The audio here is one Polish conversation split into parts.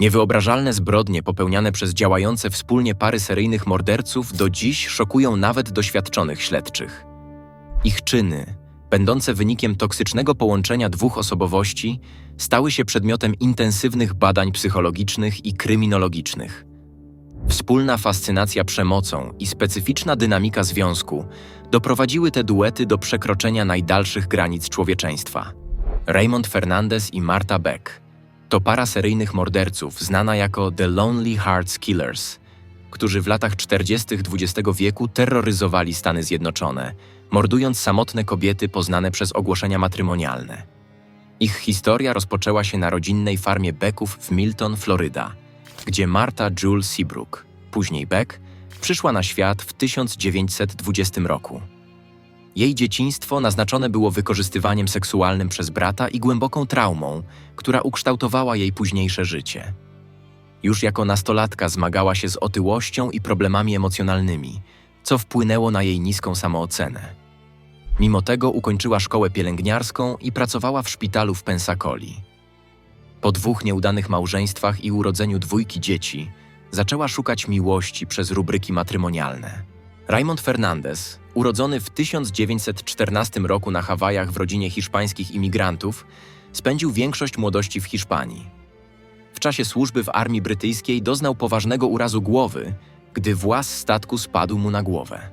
Niewyobrażalne zbrodnie popełniane przez działające wspólnie pary seryjnych morderców do dziś szokują nawet doświadczonych śledczych. Ich czyny, będące wynikiem toksycznego połączenia dwóch osobowości, stały się przedmiotem intensywnych badań psychologicznych i kryminologicznych. Wspólna fascynacja przemocą i specyficzna dynamika związku doprowadziły te duety do przekroczenia najdalszych granic człowieczeństwa. Raymond Fernandez i Marta Beck to para seryjnych morderców znana jako The Lonely Hearts Killers, którzy w latach 40. XX wieku terroryzowali Stany Zjednoczone, mordując samotne kobiety poznane przez ogłoszenia matrymonialne. Ich historia rozpoczęła się na rodzinnej farmie Becków w Milton, Floryda, gdzie Marta Jewel Seabrook, później Beck, przyszła na świat w 1920 roku. Jej dzieciństwo naznaczone było wykorzystywaniem seksualnym przez brata i głęboką traumą, która ukształtowała jej późniejsze życie. Już jako nastolatka zmagała się z otyłością i problemami emocjonalnymi, co wpłynęło na jej niską samoocenę. Mimo tego ukończyła szkołę pielęgniarską i pracowała w szpitalu w Pensacoli. Po dwóch nieudanych małżeństwach i urodzeniu dwójki dzieci, zaczęła szukać miłości przez rubryki matrymonialne. Raymond Fernandez, urodzony w 1914 roku na Hawajach w rodzinie hiszpańskich imigrantów, spędził większość młodości w Hiszpanii. W czasie służby w armii brytyjskiej doznał poważnego urazu głowy, gdy włas statku spadł mu na głowę.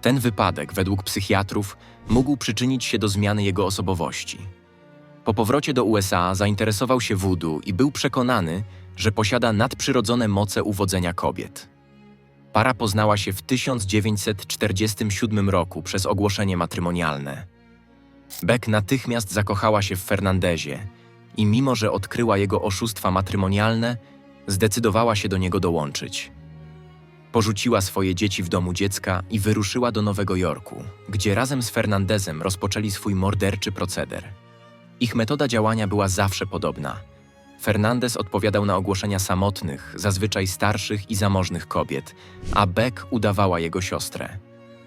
Ten wypadek, według psychiatrów, mógł przyczynić się do zmiany jego osobowości. Po powrocie do USA zainteresował się voodoo i był przekonany, że posiada nadprzyrodzone moce uwodzenia kobiet. Para poznała się w 1947 roku przez ogłoszenie matrymonialne. Beck natychmiast zakochała się w Fernandezie i mimo, że odkryła jego oszustwa matrymonialne, zdecydowała się do niego dołączyć. Porzuciła swoje dzieci w domu dziecka i wyruszyła do Nowego Jorku, gdzie razem z Fernandezem rozpoczęli swój morderczy proceder. Ich metoda działania była zawsze podobna. Fernandez odpowiadał na ogłoszenia samotnych, zazwyczaj starszych i zamożnych kobiet, a Beck udawała jego siostrę.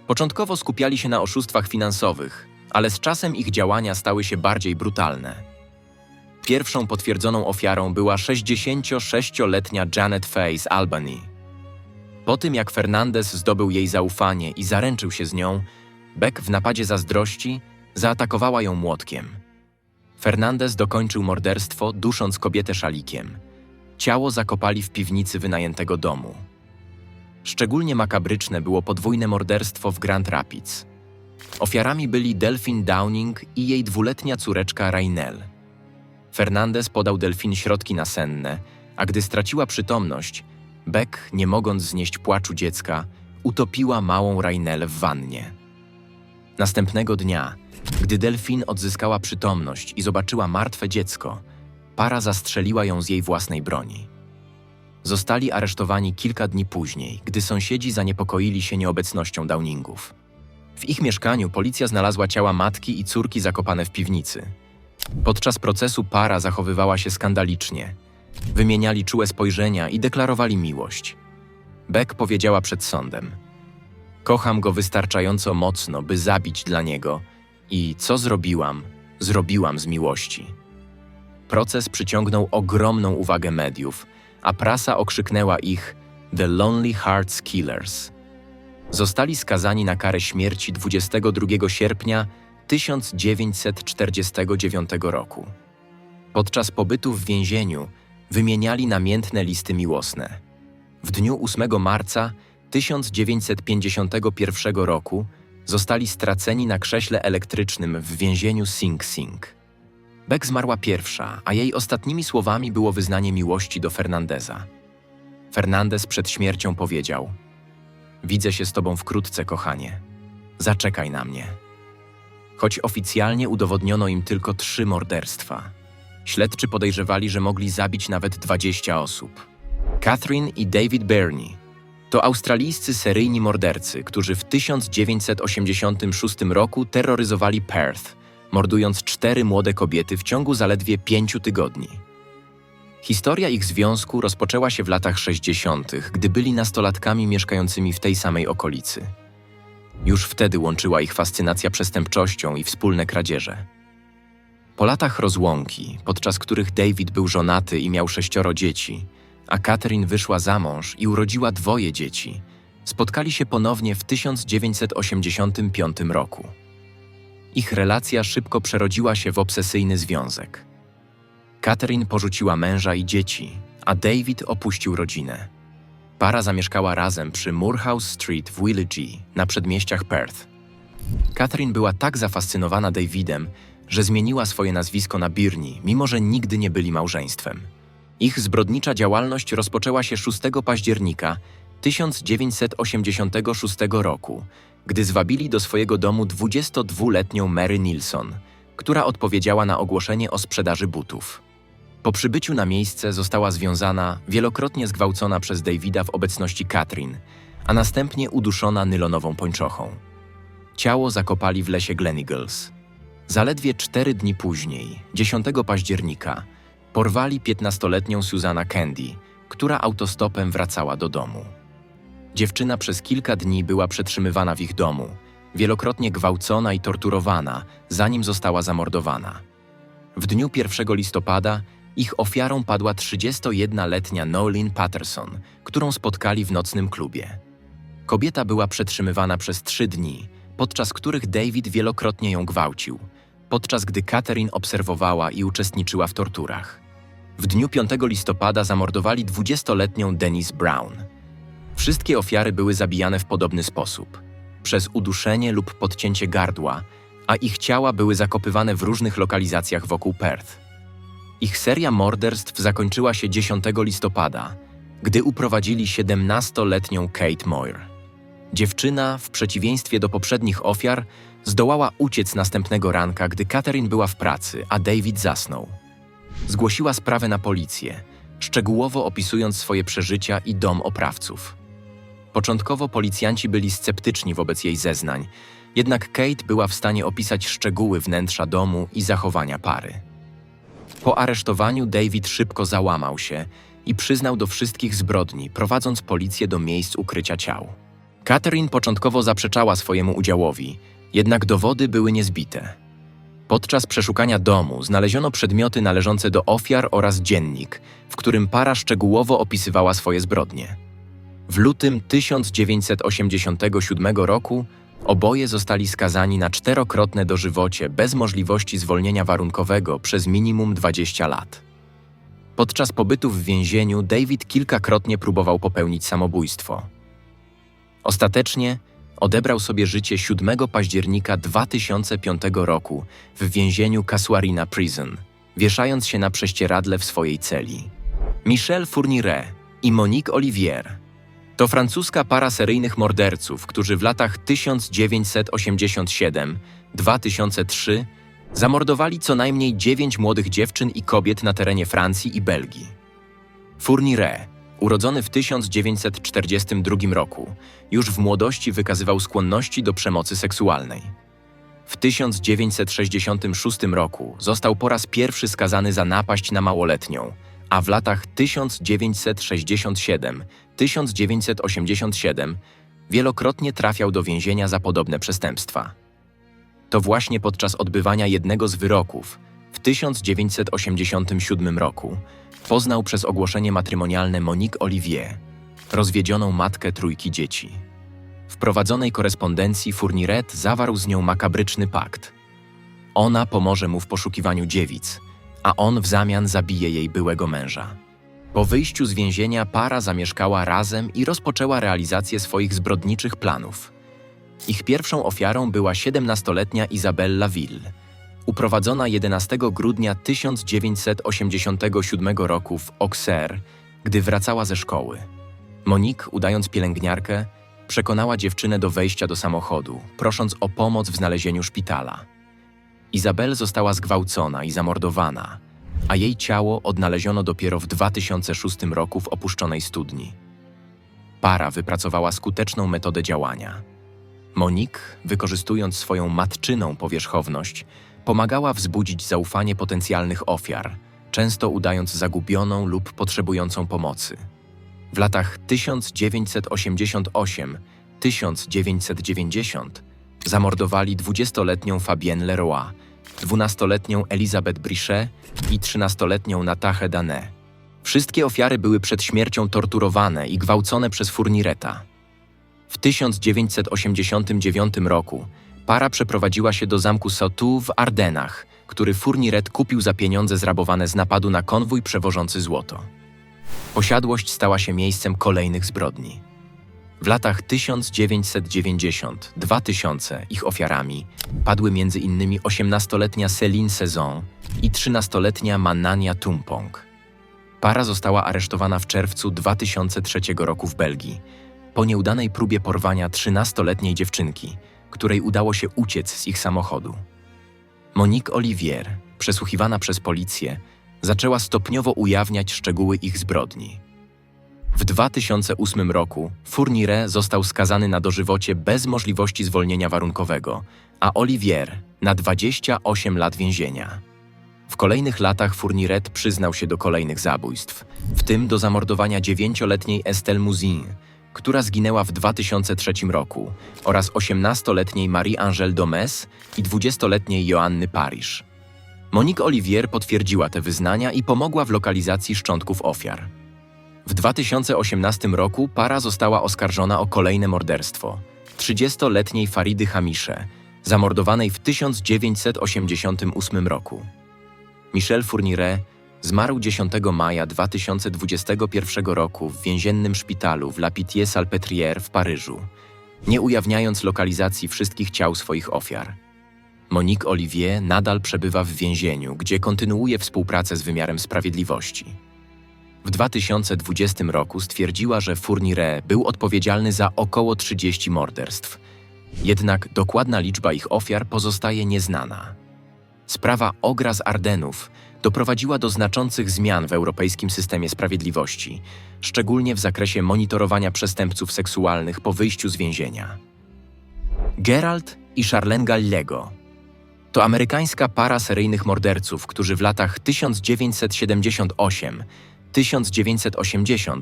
Początkowo skupiali się na oszustwach finansowych, ale z czasem ich działania stały się bardziej brutalne. Pierwszą potwierdzoną ofiarą była 66-letnia Janet Fay z Albany. Po tym jak Fernandez zdobył jej zaufanie i zaręczył się z nią, Beck w napadzie zazdrości zaatakowała ją młotkiem. Fernandez dokończył morderstwo, dusząc kobietę szalikiem. Ciało zakopali w piwnicy wynajętego domu. Szczególnie makabryczne było podwójne morderstwo w Grand Rapids. Ofiarami byli Delphine Downing i jej dwuletnia córeczka Rainel. Fernandez podał Delfin środki nasenne, a gdy straciła przytomność, Beck, nie mogąc znieść płaczu dziecka, utopiła małą Rainel w wannie. Następnego dnia, gdy Delfin odzyskała przytomność i zobaczyła martwe dziecko, para zastrzeliła ją z jej własnej broni. Zostali aresztowani kilka dni później, gdy sąsiedzi zaniepokoili się nieobecnością Downingów. W ich mieszkaniu policja znalazła ciała matki i córki zakopane w piwnicy. Podczas procesu para zachowywała się skandalicznie. Wymieniali czułe spojrzenia i deklarowali miłość. Beck powiedziała przed sądem: Kocham go wystarczająco mocno, by zabić dla niego, i co zrobiłam, zrobiłam z miłości. Proces przyciągnął ogromną uwagę mediów, a prasa okrzyknęła ich The Lonely Hearts Killers. Zostali skazani na karę śmierci 22 sierpnia 1949 roku. Podczas pobytu w więzieniu wymieniali namiętne listy miłosne. W dniu 8 marca 1951 roku zostali straceni na krześle elektrycznym w więzieniu Sing Sing. Beck zmarła pierwsza, a jej ostatnimi słowami było wyznanie miłości do Fernandeza. Fernandez przed śmiercią powiedział: Widzę się z tobą wkrótce, kochanie. Zaczekaj na mnie. Choć oficjalnie udowodniono im tylko trzy morderstwa, śledczy podejrzewali, że mogli zabić nawet 20 osób. Catherine i David Burney to australijscy seryjni mordercy, którzy w 1986 roku terroryzowali Perth, mordując cztery młode kobiety w ciągu zaledwie pięciu tygodni. Historia ich związku rozpoczęła się w latach 60., gdy byli nastolatkami mieszkającymi w tej samej okolicy. Już wtedy łączyła ich fascynacja przestępczością i wspólne kradzieże. Po latach rozłąki, podczas których David był żonaty i miał sześcioro dzieci, a Catherine wyszła za mąż i urodziła dwoje dzieci, spotkali się ponownie w 1985 roku. Ich relacja szybko przerodziła się w obsesyjny związek. Catherine porzuciła męża i dzieci, a David opuścił rodzinę. Para zamieszkała razem przy Moorhouse Street w Willagee na przedmieściach Perth. Catherine była tak zafascynowana Davidem, że zmieniła swoje nazwisko na Birney, mimo że nigdy nie byli małżeństwem. Ich zbrodnicza działalność rozpoczęła się 6 października 1986 roku, gdy zwabili do swojego domu 22-letnią Mary Nilsson, która odpowiedziała na ogłoszenie o sprzedaży butów. Po przybyciu na miejsce została związana, wielokrotnie zgwałcona przez Davida w obecności Katrin, a następnie uduszona nylonową pończochą. Ciało zakopali w lesie Gleneagles. Zaledwie cztery dni później, 10 października, porwali 15-letnią Susana Candy, która autostopem wracała do domu. Dziewczyna przez kilka dni była przetrzymywana w ich domu, wielokrotnie gwałcona i torturowana, zanim została zamordowana. W dniu 1 listopada ich ofiarą padła 31-letnia Nolin Patterson, którą spotkali w nocnym klubie. Kobieta była przetrzymywana przez trzy dni, podczas których David wielokrotnie ją gwałcił, podczas gdy Catherine obserwowała i uczestniczyła w torturach. W dniu 5 listopada zamordowali 20-letnią Denise Brown. Wszystkie ofiary były zabijane w podobny sposób przez uduszenie lub podcięcie gardła, a ich ciała były zakopywane w różnych lokalizacjach wokół Perth. Ich seria morderstw zakończyła się 10 listopada, gdy uprowadzili 17-letnią Kate Moore. Dziewczyna, w przeciwieństwie do poprzednich ofiar, zdołała uciec następnego ranka, gdy Catherine była w pracy, a David zasnął. Zgłosiła sprawę na policję, szczegółowo opisując swoje przeżycia i dom oprawców. Początkowo policjanci byli sceptyczni wobec jej zeznań, jednak Kate była w stanie opisać szczegóły wnętrza domu i zachowania pary. Po aresztowaniu David szybko załamał się i przyznał do wszystkich zbrodni, prowadząc policję do miejsc ukrycia ciał. Catherine początkowo zaprzeczała swojemu udziałowi, jednak dowody były niezbite. Podczas przeszukania domu znaleziono przedmioty należące do ofiar oraz dziennik, w którym para szczegółowo opisywała swoje zbrodnie. W lutym 1987 roku oboje zostali skazani na czterokrotne dożywocie bez możliwości zwolnienia warunkowego przez minimum 20 lat. Podczas pobytu w więzieniu David kilkakrotnie próbował popełnić samobójstwo. Ostatecznie odebrał sobie życie 7 października 2005 roku w więzieniu Casuarina Prison, wieszając się na prześcieradle w swojej celi. Michel Fourniret i Monique Olivier to francuska para seryjnych morderców, którzy w latach 1987-2003 zamordowali co najmniej dziewięć młodych dziewczyn i kobiet na terenie Francji i Belgii. Fourniret, urodzony w 1942 roku, już w młodości wykazywał skłonności do przemocy seksualnej. W 1966 roku został po raz pierwszy skazany za napaść na małoletnią, a w latach 1967-1987 wielokrotnie trafiał do więzienia za podobne przestępstwa. To właśnie podczas odbywania jednego z wyroków w 1987 roku poznał przez ogłoszenie matrymonialne Monique Olivier, rozwiedzioną matkę trójki dzieci. W prowadzonej korespondencji Fourniret zawarł z nią makabryczny pakt. Ona pomoże mu w poszukiwaniu dziewic, a on w zamian zabije jej byłego męża. Po wyjściu z więzienia para zamieszkała razem i rozpoczęła realizację swoich zbrodniczych planów. Ich pierwszą ofiarą była 17-letnia Izabella Ville, uprowadzona 11 grudnia 1987 roku w Auxerre, gdy wracała ze szkoły. Monique, udając pielęgniarkę, przekonała dziewczynę do wejścia do samochodu, prosząc o pomoc w znalezieniu szpitala. Izabel została zgwałcona i zamordowana, a jej ciało odnaleziono dopiero w 2006 roku w opuszczonej studni. Para wypracowała skuteczną metodę działania. Monique, wykorzystując swoją matczyną powierzchowność, pomagała wzbudzić zaufanie potencjalnych ofiar, często udając zagubioną lub potrzebującą pomocy. W latach 1988-1990 zamordowali 20-letnią Fabienne Leroy 12-letnią Elizabeth Brichet i 13-letnią Natachę Dane. Wszystkie ofiary były przed śmiercią torturowane i gwałcone przez Furnireta. W 1989 roku para przeprowadziła się do zamku Sautou w Ardenach, który Fourniret kupił za pieniądze zrabowane z napadu na konwój przewożący złoto. Posiadłość stała się miejscem kolejnych zbrodni. W latach 1990-2000 ich ofiarami padły m.in. 18-letnia Céline Saison i 13-letnia Manania Tumpong. Para została aresztowana w czerwcu 2003 roku w Belgii po nieudanej próbie porwania 13-letniej dziewczynki, której udało się uciec z ich samochodu. Monique Olivier, przesłuchiwana przez policję, zaczęła stopniowo ujawniać szczegóły ich zbrodni. W 2008 roku Fourniret został skazany na dożywocie bez możliwości zwolnienia warunkowego, a Olivier na 28 lat więzienia. W kolejnych latach Fourniret przyznał się do kolejnych zabójstw, w tym do zamordowania dziewięcioletniej Estelle Mouzin, która zginęła w 2003 roku, oraz 18-letniej Marie-Angèle Domes i 20-letniej Joanny Parish. Monique Olivier potwierdziła te wyznania i pomogła w lokalizacji szczątków ofiar. W 2018 roku para została oskarżona o kolejne morderstwo 30-letniej Faridy Hamisze, zamordowanej w 1988 roku. Michel Fourniret zmarł 10 maja 2021 roku w więziennym szpitalu w La Pitié-Salpêtrière w Paryżu, nie ujawniając lokalizacji wszystkich ciał swoich ofiar. Monique Olivier nadal przebywa w więzieniu, gdzie kontynuuje współpracę z wymiarem sprawiedliwości. W 2020 roku stwierdziła, że Fourniret był odpowiedzialny za około 30 morderstw. Jednak dokładna liczba ich ofiar pozostaje nieznana. Sprawa Ogra z Ardenów doprowadziła do znaczących zmian w europejskim systemie sprawiedliwości, szczególnie w zakresie monitorowania przestępców seksualnych po wyjściu z więzienia. Gerald i Charlene Gallego to amerykańska para seryjnych morderców, którzy w latach 1978-1980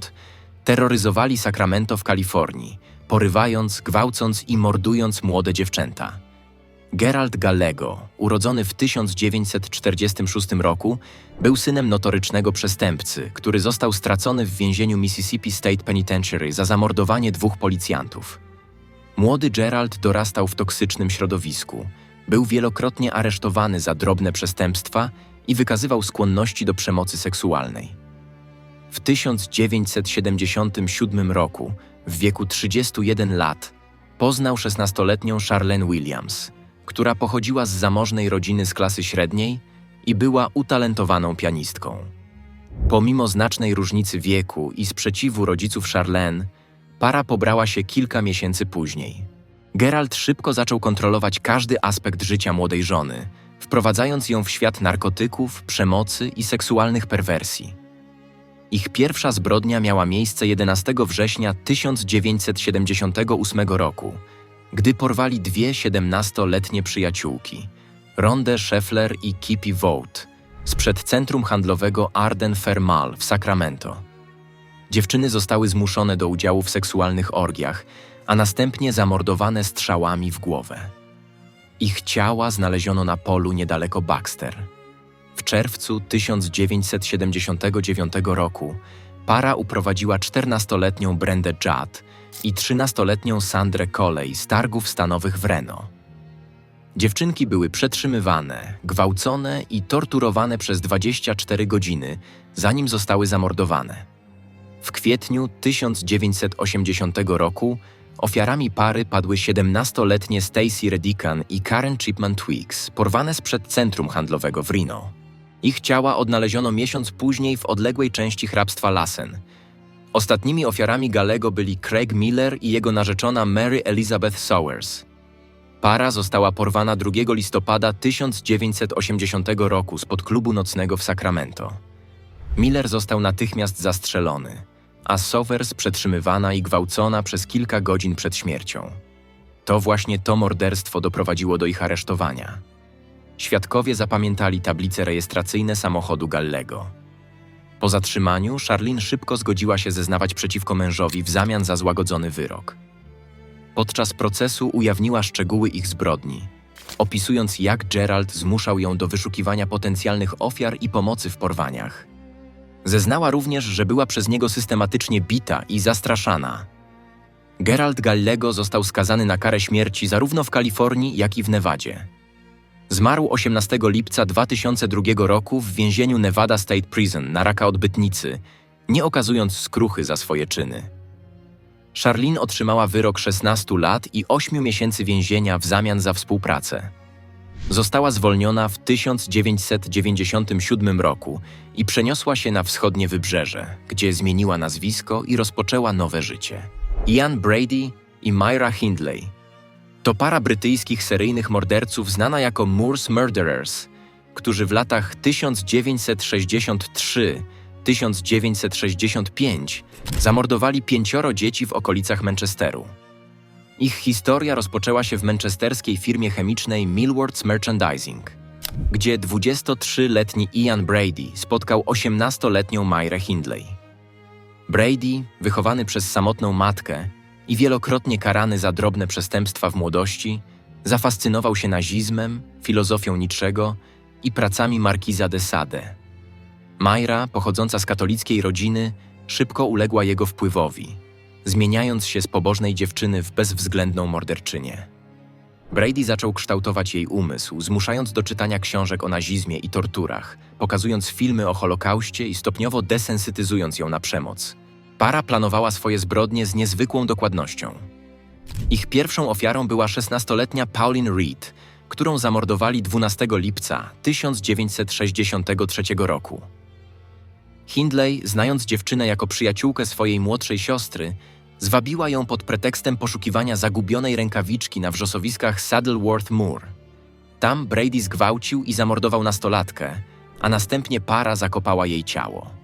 terroryzowali Sacramento w Kalifornii, porywając, gwałcąc i mordując młode dziewczęta. Gerald Gallego, urodzony w 1946 roku, był synem notorycznego przestępcy, który został stracony w więzieniu Mississippi State Penitentiary za zamordowanie dwóch policjantów. Młody Gerald dorastał w toksycznym środowisku, był wielokrotnie aresztowany za drobne przestępstwa i wykazywał skłonności do przemocy seksualnej. W 1977 roku, w wieku 31 lat, poznał 16-letnią Charlene Williams, która pochodziła z zamożnej rodziny z klasy średniej i była utalentowaną pianistką. Pomimo znacznej różnicy wieku i sprzeciwu rodziców Charlene, para pobrała się kilka miesięcy później. Gerald szybko zaczął kontrolować każdy aspekt życia młodej żony, wprowadzając ją w świat narkotyków, przemocy i seksualnych perwersji. Ich pierwsza zbrodnia miała miejsce 11 września 1978 roku, gdy porwali dwie 17-letnie przyjaciółki, Ronde Scheffler i Kippy Vogt, sprzed centrum handlowego Arden Fermal w Sacramento. Dziewczyny zostały zmuszone do udziału w seksualnych orgiach, a następnie zamordowane strzałami w głowę. Ich ciała znaleziono na polu niedaleko Baxter. W czerwcu 1979 roku para uprowadziła 14-letnią Brendę Judd i 13-letnią Sandrę Coley z targów stanowych w Reno. Dziewczynki były przetrzymywane, gwałcone i torturowane przez 24 godziny, zanim zostały zamordowane. W kwietniu 1980 roku ofiarami pary padły 17-letnie Stacy Redican i Karen Chipman Twiggs, porwane sprzed centrum handlowego w Reno. Ich ciała odnaleziono miesiąc później w odległej części hrabstwa Lassen. Ostatnimi ofiarami Galego byli Craig Miller i jego narzeczona Mary Elizabeth Sowers. Para została porwana 2 listopada 1980 roku spod klubu nocnego w Sacramento. Miller został natychmiast zastrzelony, a Sowers przetrzymywana i gwałcona przez kilka godzin przed śmiercią. To właśnie to morderstwo doprowadziło do ich aresztowania. Świadkowie zapamiętali tablice rejestracyjne samochodu Gallego. Po zatrzymaniu Charlene szybko zgodziła się zeznawać przeciwko mężowi w zamian za złagodzony wyrok. Podczas procesu ujawniła szczegóły ich zbrodni. opisując jak Gerald zmuszał ją do wyszukiwania potencjalnych ofiar i pomocy w porwaniach. Zeznała również, że była przez niego systematycznie bita i zastraszana. Gerald Gallego został skazany na karę śmierci zarówno w Kalifornii, jak i w Nevadzie. Zmarł 18 lipca 2002 roku w więzieniu Nevada State Prison na raka odbytnicy, nie okazując skruchy za swoje czyny. Charlene otrzymała wyrok 16 lat i 8 miesięcy więzienia w zamian za współpracę. Została zwolniona w 1997 roku i przeniosła się na wschodnie wybrzeże, gdzie zmieniła nazwisko i rozpoczęła nowe życie. Ian Brady i Myra Hindley to para brytyjskich seryjnych morderców znana jako Moors Murderers, którzy w latach 1963-1965 zamordowali pięcioro dzieci w okolicach Manchesteru. Ich historia rozpoczęła się w manchesterskiej firmie chemicznej Millwards Merchandising, gdzie 23-letni Ian Brady spotkał 18-letnią Myrę Hindley. Brady, wychowany przez samotną matkę i wielokrotnie karany za drobne przestępstwa w młodości, zafascynował się nazizmem, filozofią Niczego i pracami Markiza de Sade. Majra, pochodząca z katolickiej rodziny, szybko uległa jego wpływowi, zmieniając się z pobożnej dziewczyny w bezwzględną morderczynię. Brady zaczął kształtować jej umysł, zmuszając do czytania książek o nazizmie i torturach, pokazując filmy o Holokauście i stopniowo desensytyzując ją na przemoc. Para planowała swoje zbrodnie z niezwykłą dokładnością. Ich pierwszą ofiarą była 16-letnia Pauline Reed, którą zamordowali 12 lipca 1963 roku. Hindley, znając dziewczynę jako przyjaciółkę swojej młodszej siostry, zwabiła ją pod pretekstem poszukiwania zagubionej rękawiczki na wrzosowiskach Saddleworth Moor. Tam Brady zgwałcił i zamordował nastolatkę, a następnie para zakopała jej ciało.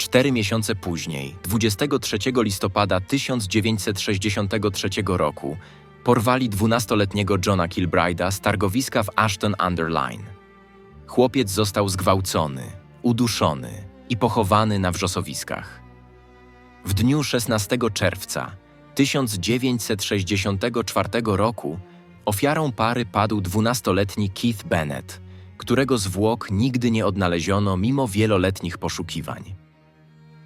Cztery miesiące później, 23 listopada 1963 roku, porwali 12-letniego Johna Kilbride'a z targowiska w Ashton-under-Lyne. Chłopiec został zgwałcony, uduszony i pochowany na wrzosowiskach. W dniu 16 czerwca 1964 roku ofiarą pary padł 12-letni Keith Bennett, którego zwłok nigdy nie odnaleziono mimo wieloletnich poszukiwań.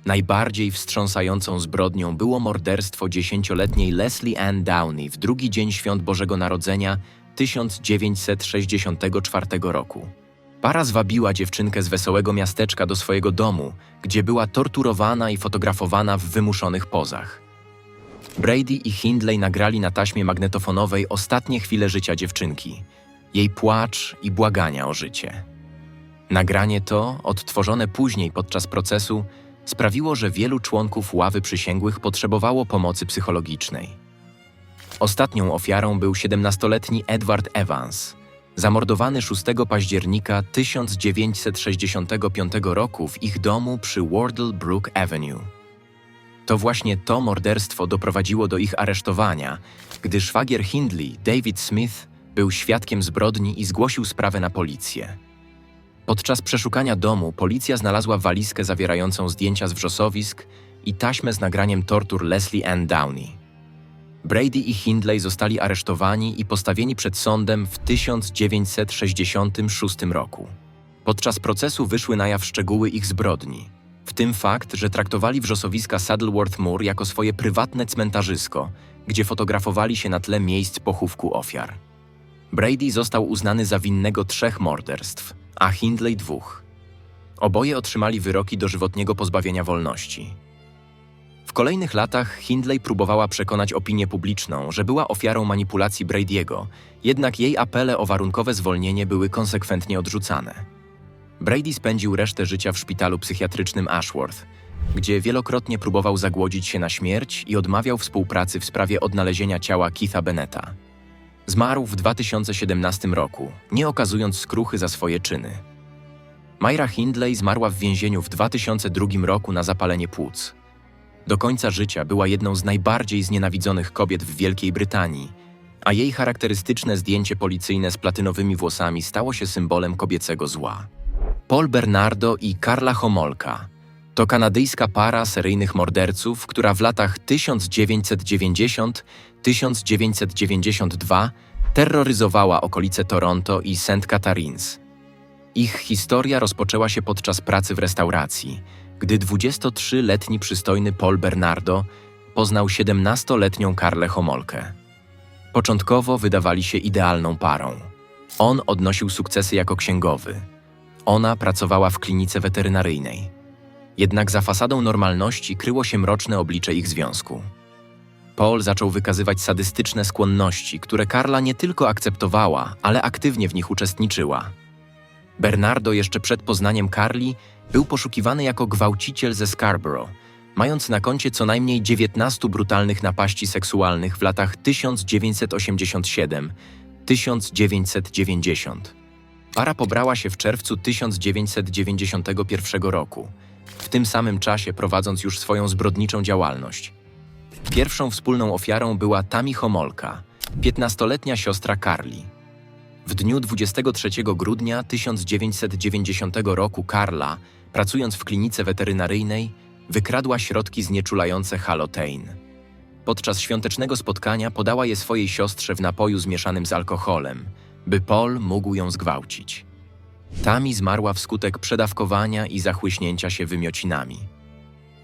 Najbardziej wstrząsającą zbrodnią było morderstwo dziesięcioletniej Leslie Ann Downey w drugi dzień świąt Bożego Narodzenia 1964 roku. Para zwabiła dziewczynkę z wesołego miasteczka do swojego domu, gdzie była torturowana i fotografowana w wymuszonych pozach. Brady i Hindley nagrali na taśmie magnetofonowej ostatnie chwile życia dziewczynki, jej płacz i błagania o życie. Nagranie to, odtworzone później podczas procesu, sprawiło, że wielu członków ławy przysięgłych potrzebowało pomocy psychologicznej. Ostatnią ofiarą był 17-letni Edward Evans, zamordowany 6 października 1965 roku w ich domu przy Wardle Brook Avenue. To właśnie to morderstwo doprowadziło do ich aresztowania, gdy szwagier Hindley, David Smith, był świadkiem zbrodni i zgłosił sprawę na policję. Podczas przeszukania domu policja znalazła walizkę zawierającą zdjęcia z wrzosowisk i taśmę z nagraniem tortur Leslie Ann Downey. Brady i Hindley zostali aresztowani i postawieni przed sądem w 1966 roku. Podczas procesu wyszły na jaw szczegóły ich zbrodni, w tym fakt, że traktowali wrzosowiska Saddleworth Moor jako swoje prywatne cmentarzysko, gdzie fotografowali się na tle miejsc pochówku ofiar. Brady został uznany za winnego trzech morderstw, a Hindley dwóch. Oboje otrzymali wyroki dożywotniego pozbawienia wolności. W kolejnych latach Hindley próbowała przekonać opinię publiczną, że była ofiarą manipulacji Brady'ego, jednak jej apele o warunkowe zwolnienie były konsekwentnie odrzucane. Brady spędził resztę życia w szpitalu psychiatrycznym Ashworth, gdzie wielokrotnie próbował zagłodzić się na śmierć i odmawiał współpracy w sprawie odnalezienia ciała Keitha Bennetta. Zmarł w 2017 roku, nie okazując skruchy za swoje czyny. Myra Hindley zmarła w więzieniu w 2002 roku na zapalenie płuc. Do końca życia była jedną z najbardziej znienawidzonych kobiet w Wielkiej Brytanii, a jej charakterystyczne zdjęcie policyjne z platynowymi włosami stało się symbolem kobiecego zła. Paul Bernardo i Carla Homolka to kanadyjska para seryjnych morderców, która w latach 1990-1992 terroryzowała okolice Toronto i St. Catharines. Ich historia rozpoczęła się podczas pracy w restauracji, gdy 23-letni przystojny Paul Bernardo poznał 17-letnią Karlę Homolkę. Początkowo wydawali się idealną parą. On odnosił sukcesy jako księgowy. Ona pracowała w klinice weterynaryjnej. Jednak za fasadą normalności kryło się mroczne oblicze ich związku. Paul zaczął wykazywać sadystyczne skłonności, które Karla nie tylko akceptowała, ale aktywnie w nich uczestniczyła. Bernardo jeszcze przed poznaniem Carli był poszukiwany jako gwałciciel ze Scarborough, mając na koncie co najmniej 19 brutalnych napaści seksualnych w latach 1987-1990. Para pobrała się w czerwcu 1991 roku, w tym samym czasie prowadząc już swoją zbrodniczą działalność. Pierwszą wspólną ofiarą była Tami Homolka, 15-letnia siostra Carli. W dniu 23 grudnia 1990 roku Karla, pracując w klinice weterynaryjnej, wykradła środki znieczulające halotein. Podczas świątecznego spotkania podała je swojej siostrze w napoju zmieszanym z alkoholem, by Paul mógł ją zgwałcić. Tami zmarła wskutek przedawkowania i zachłyśnięcia się wymiocinami.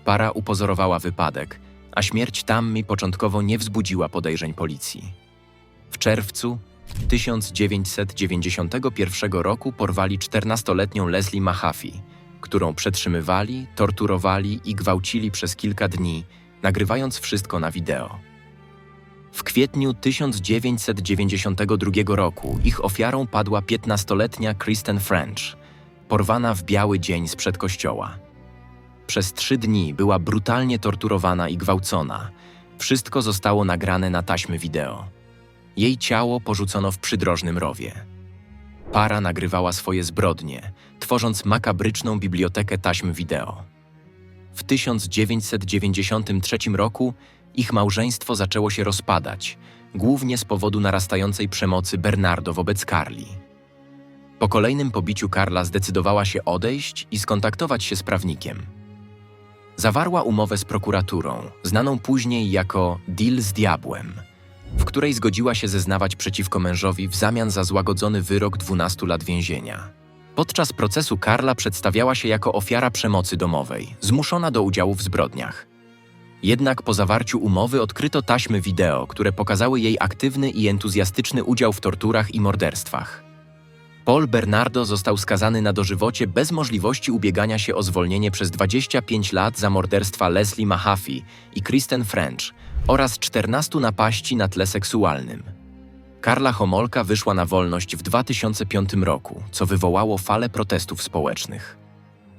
Para upozorowała wypadek, a śmierć Tammy początkowo nie wzbudziła podejrzeń policji. W czerwcu 1991 roku porwali 14-letnią Leslie Mahaffey, którą przetrzymywali, torturowali i gwałcili przez kilka dni, nagrywając wszystko na wideo. W kwietniu 1992 roku ich ofiarą padła 15-letnia Kristen French, porwana w biały dzień sprzed kościoła. Przez trzy dni była brutalnie torturowana i gwałcona. Wszystko zostało nagrane na taśmy wideo. Jej ciało porzucono w przydrożnym rowie. Para nagrywała swoje zbrodnie, tworząc makabryczną bibliotekę taśm wideo. W 1993 roku ich małżeństwo zaczęło się rozpadać, głównie z powodu narastającej przemocy Bernardo wobec Carli. Po kolejnym pobiciu Karla zdecydowała się odejść i skontaktować się z prawnikiem. Zawarła umowę z prokuraturą, znaną później jako deal z diabłem, w której zgodziła się zeznawać przeciwko mężowi w zamian za złagodzony wyrok 12 lat więzienia. Podczas procesu Karla przedstawiała się jako ofiara przemocy domowej, zmuszona do udziału w zbrodniach. Jednak po zawarciu umowy odkryto taśmy wideo, które pokazały jej aktywny i entuzjastyczny udział w torturach i morderstwach. Paul Bernardo został skazany na dożywocie bez możliwości ubiegania się o zwolnienie przez 25 lat za morderstwa Leslie Mahaffey i Kristen French oraz 14 napaści na tle seksualnym. Karla Homolka wyszła na wolność w 2005 roku, co wywołało falę protestów społecznych.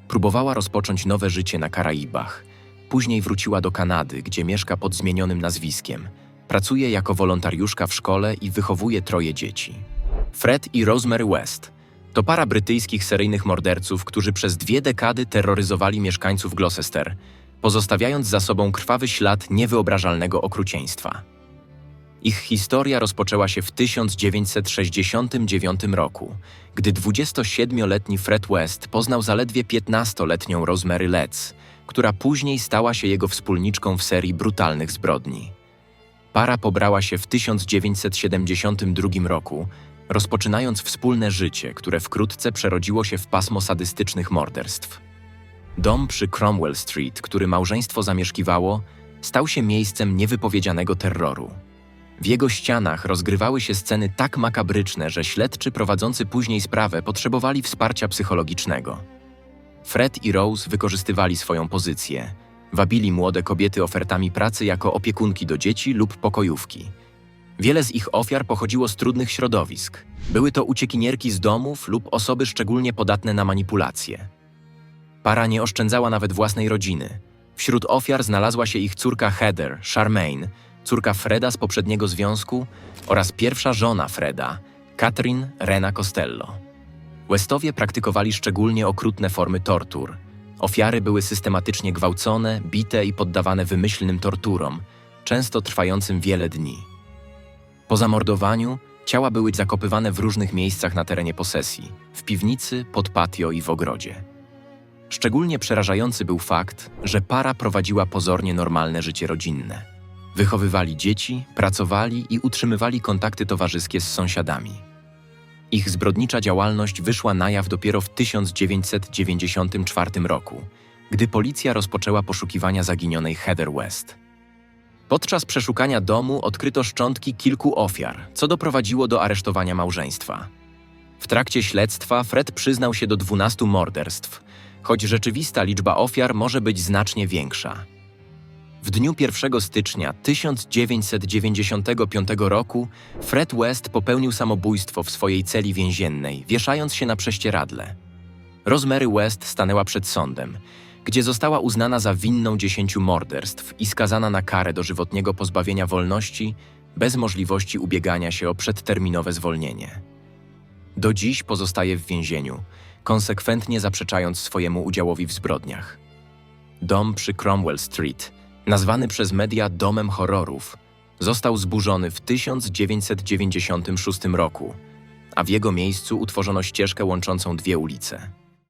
Próbowała rozpocząć nowe życie na Karaibach. Później wróciła do Kanady, gdzie mieszka pod zmienionym nazwiskiem. Pracuje jako wolontariuszka w szkole i wychowuje troje dzieci. Fred i Rosemary West to para brytyjskich seryjnych morderców, którzy przez dwie dekady terroryzowali mieszkańców Gloucester, pozostawiając za sobą krwawy ślad niewyobrażalnego okrucieństwa. Ich historia rozpoczęła się w 1969 roku, gdy 27-letni Fred West poznał zaledwie 15-letnią Rosemary Letts, która później stała się jego wspólniczką w serii brutalnych zbrodni. Para pobrała się w 1972 roku, rozpoczynając wspólne życie, które wkrótce przerodziło się w pasmo sadystycznych morderstw. Dom przy Cromwell Street, który małżeństwo zamieszkiwało, stał się miejscem niewypowiedzianego terroru. W jego ścianach rozgrywały się sceny tak makabryczne, że śledczy prowadzący później sprawę potrzebowali wsparcia psychologicznego. Fred i Rose wykorzystywali swoją pozycję. Wabili młode kobiety ofertami pracy jako opiekunki do dzieci lub pokojówki. Wiele z ich ofiar pochodziło z trudnych środowisk. Były to uciekinierki z domów lub osoby szczególnie podatne na manipulacje. Para nie oszczędzała nawet własnej rodziny. Wśród ofiar znalazła się ich córka Heather, Charmaine, córka Freda z poprzedniego związku oraz pierwsza żona Freda, Catherine Rena Costello. Westowie praktykowali szczególnie okrutne formy tortur. Ofiary były systematycznie gwałcone, bite i poddawane wymyślnym torturom, często trwającym wiele dni. Po zamordowaniu ciała były zakopywane w różnych miejscach na terenie posesji, w piwnicy, pod patio i w ogrodzie. Szczególnie przerażający był fakt, że para prowadziła pozornie normalne życie rodzinne. Wychowywali dzieci, pracowali i utrzymywali kontakty towarzyskie z sąsiadami. Ich zbrodnicza działalność wyszła na jaw dopiero w 1994 roku, gdy policja rozpoczęła poszukiwania zaginionej Heather West. Podczas przeszukania domu odkryto szczątki kilku ofiar, co doprowadziło do aresztowania małżeństwa. W trakcie śledztwa Fred przyznał się do 12 morderstw, choć rzeczywista liczba ofiar może być znacznie większa. W dniu 1 stycznia 1995 roku Fred West popełnił samobójstwo w swojej celi więziennej, wieszając się na prześcieradle. Rosemary West stanęła przed sądem, gdzie została uznana za winną 10 morderstw i skazana na karę dożywotniego pozbawienia wolności bez możliwości ubiegania się o przedterminowe zwolnienie. Do dziś pozostaje w więzieniu, konsekwentnie zaprzeczając swojemu udziałowi w zbrodniach. Dom przy Cromwell Street, nazwany przez media domem horrorów, został zburzony w 1996 roku, a w jego miejscu utworzono ścieżkę łączącą dwie ulice.